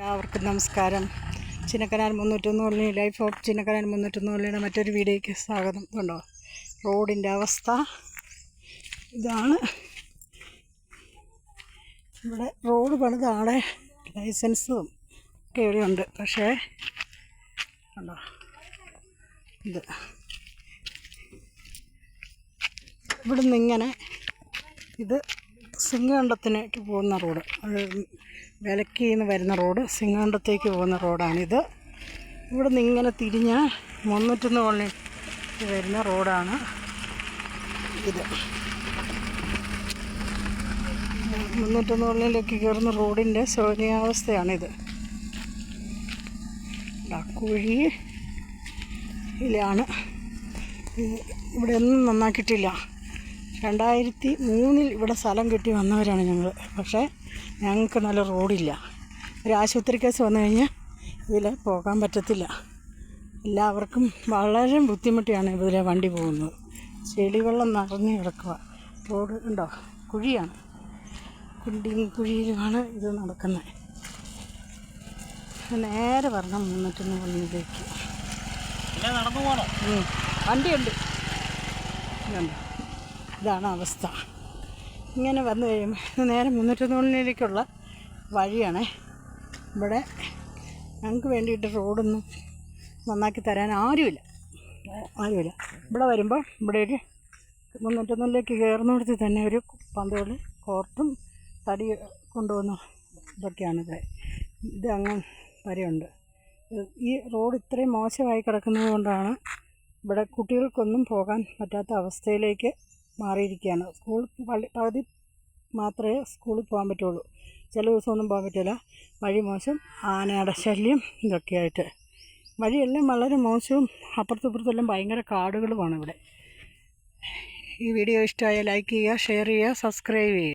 എല്ലാവർക്കും നമസ്കാരം. ചിന്നക്കനാൽ മുന്നൂറ്റൊന്ന് പള്ളി ലൈഫ് ഓഫ് ചിന്നക്കനാൽ മുന്നൂറ്റൊന്ന് പള്ളിയുടെ മറ്റൊരു വീഡിയോയ്ക്ക് സ്വാഗതം. ഉണ്ടോ റോഡിന്റെ അവസ്ഥ. ഇതാണ്. ഇവിടെ റോഡ് പണിതാണ് ലൈസൻസും ഒക്കെ ഇവിടെയുണ്ട് പക്ഷേ കണ്ടോ? ഇത്. ഇവിടെ നിന്ന് ഇങ്ങനെ ഇത് സിംഗകണ്ഠത്തിലേക്ക് പോകുന്ന റോഡ്. വിലക്കിൽ നിന്ന് വരുന്ന റോഡ് സിംഗണ്ടത്തേക്ക് പോകുന്ന റോഡാണിത്. ഇവിടെ നിന്ന് ഇങ്ങനെ തിരിഞ്ഞ് മുന്നൂറ്റൊന്ന് കോളനി വരുന്ന റോഡാണ് ഇത്. മുന്നൂറ്റൊന്ന് കോളനിയിലേക്ക് കയറുന്ന റോഡിന്റെ ശോചനീയാവസ്ഥയാണിത്. കുഴിയിലാണ് ഇവിടെ ഒന്നും നന്നാക്കിയിട്ടില്ല. രണ്ടായിരത്തി മൂന്നിൽ ഇവിടെ സ്ഥലം കിട്ടി വന്നവരാണ് ഞങ്ങൾ പക്ഷേ ഞങ്ങൾക്ക് നല്ല റോഡില്ല. ഒരു ആശുപത്രി കേസ് വന്നു കഴിഞ്ഞാൽ ഇതിൽ പോകാൻ പറ്റത്തില്ല. എല്ലാവർക്കും വളരെ ബുദ്ധിമുട്ടിയാണ് ഇതിലെ വണ്ടി പോകുന്നത്. ചെളിവെള്ളം നിറഞ്ഞു കിടക്കുക. റോഡ് ഉണ്ടോ? കുഴിയാണ്. കുണ്ടിയും കുഴിയിലുമാണ് ഇത് നടക്കുന്നത്. നേരെ വരണം മുന്നൂറ്റൊന്ന് കൊല്ലിലേക്ക് നടന്നു പോകണോ ഉം. വണ്ടിയുണ്ട്. ഇതുണ്ട്. ഇതാണ് അവസ്ഥ. ഇങ്ങനെ വന്നു കഴിയുമ്പോൾ നേരെ മുന്നൂറ്റൊന്നുള്ളിലേക്കുള്ള വഴിയാണ്. ഇവിടെ ഞങ്ങൾക്ക് വേണ്ടിയിട്ട് റോഡൊന്നും നന്നാക്കി തരാൻ ആരുമില്ല. ആരുമില്ല. ഇവിടെ വരുമ്പോൾ ഇവിടെ ഒരു മുന്നൂറ്റൊന്നിലേക്ക് കയറുന്നിടത്ത് തന്നെ ഒരു പന്തോട് കോർട്ടും തടി കൊണ്ടുവന്നു ഇതൊക്കെയാണ് ഇവിടെ. ഇത് അങ്ങനെ വരെയുണ്ട്. ഈ റോഡ് ഇത്രയും മോശമായി കിടക്കുന്നത് കൊണ്ടാണ് ഇവിടെ കുട്ടികൾക്കൊന്നും പോകാൻ പറ്റാത്ത അവസ്ഥയിലേക്ക് മാറിയിരിക്കുകയാണ് സ്കൂൾ പള്ളി പകുതി മാത്രമേ സ്കൂളിൽ പോകാൻ പറ്റുള്ളൂ. ചില ദിവസമൊന്നും പോകാൻ പറ്റില്ല വഴി മോശം ആനയുടെ ശല്യം ഇതൊക്കെയായിട്ട്. വഴിയെല്ലാം വളരെ മോശവും അപ്പുറത്തപ്പുറത്തെല്ലാം ഭയങ്കര കാടുകളുമാണ് ഇവിടെ. ഈ വീഡിയോ ഇഷ്ടമായ ലൈക്ക് ചെയ്യുക ഷെയർ ചെയ്യുക സബ്സ്ക്രൈബ് ചെയ്യുക.